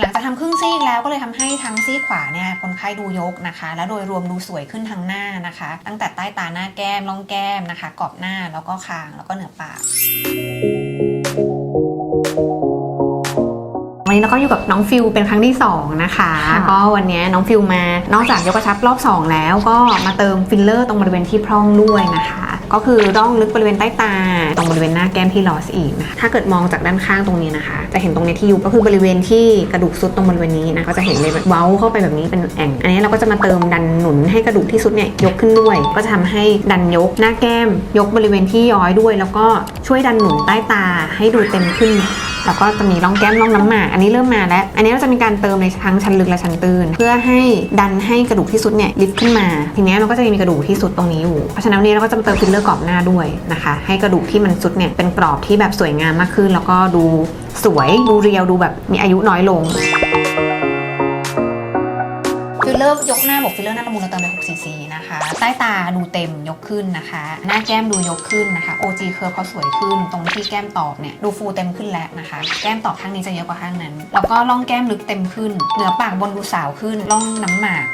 หลังจากทำครึ่งซีกแล้วก็เลยทำให้ทั้งซีกขวาเนี่ยคนไข้ดูยกนะคะ และโดยรวมดูสวยขึ้นทั้งหน้านะคะ ตั้งแต่ใต้ตาหน้าแก้มร่องแก้มนะคะกรอบหน้าแล้วก็คางแล้วก็เหนือปากวันนี้เราก็อยู่กับน้องฟิลเป็นครั้งที่ 2 นะคะค่ะก็วันนี้น้องฟิลมานอกจากยกกระชับรอบ 2 แล้วก็มาเติมฟิลเลอร์ตรงบริเวณที่พร่องด้วยนะคะ ก็คือร่องลึกบริเวณใต้ตา ตรงบริเวณหน้าแก้มที่ลอสอีกนะถ้าเกิดมองจากด้านข้างตรงนี้นะคะ จะเห็นตรงนี้ที่ยุบก็คือบริเวณที่กระดูกซุดตรงบริเวณนี้นะก็จะเห็นเลยเว้าเข้าไปแบบนี้เป็นแอ่งอันนี้เราก็จะมาเติมดันหนุนให้กระดูกที่ซุดเนี่ยยกขึ้นด้วย ก็จะทำให้ดันยกหน้าแก้ม ยกบริเวณที่ย้อยด้วย แล้วก็ช่วยดันหนุนใต้ตาให้ดูเต็มขึ้น แล้วก็จะมีร่องแก้มร่องน้ำหมากอันนี้เริ่มมาแล้ว อันนี้เราจะมีการเติมในทั้งชั้นลึกและชั้นตื้น เพื่อให้ดันให้กระดูกที่สุดเนี่ยลิฟต์ขึ้นมา ทีนี้มันก็จะมีกระดูกที่สุดตรงนี้อยู่ เพราะฉะนั้นวันนี้เราก็จะมาเติมฟิลเลอร์กรอบหน้าด้วยนะคะ ให้กระดูกที่มันสุดเนี่ยเป็นกรอบที่แบบสวยงามมากขึ้น แล้วก็ดูสวยดูเรียวดูแบบมีอายุน้อยลง เลอร์ยกหน้าบอกฟิลเลอร์หน้าละมุนเราเติมไป6 cc นะคะ ใต้ตาดูเต็มยกขึ้นนะคะ หน้าแก้มดูยกขึ้นนะคะ OG เคอร์เขาสวยขึ้น ตรงที่แก้มตอบเนี่ยดูฟูเต็มขึ้นแล้วนะคะ แก้มตอบข้างนี้จะเยอะกว่าข้างนั้น แล้วก็ร่องแก้มลึกเต็มขึ้น เหนือปากบนดูสาวขึ้น ร่องน้ำหมาก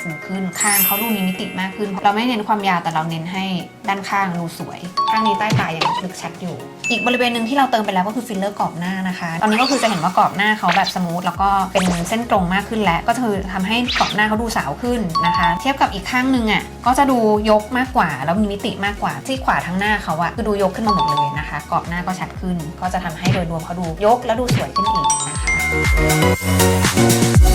ฟูขึ้น ข้างเขาดูมีมิติมากขึ้น เราไม่เน้นความยาวแต่เราเน้นให้ด้านข้างดูสวย ข้างนี้ใต้ตายังลึกชัดอยู่ อีกบริเวณหนึ่งที่เราเติมไปแล้วก็คือฟิลเลอร์กรอบหน้านะคะ ตอนนี้ก็คือจะเห็นว่ากรอบหน้าเขาแบบสมูทแล้วก็เป็นเส้นตรงมากขึ้นแล้ว ก็คือทำให้กรอบหน้าเขาดูสาวขึ้นนะคะ เทียบกับอีกข้างหนึ่งอะก็จะดูยกมากกว่าแล้วมีมิติมากกว่าที่ขวาทั้งหน้าเขาอะคือดูยกขึ้นมาหมดเลยนะคะ กรอบหน้าก็ชัดขึ้น ก็จะทำให้โดยรวมเขาดูยกแล้วดูสวยขึ้นอีกนะคะ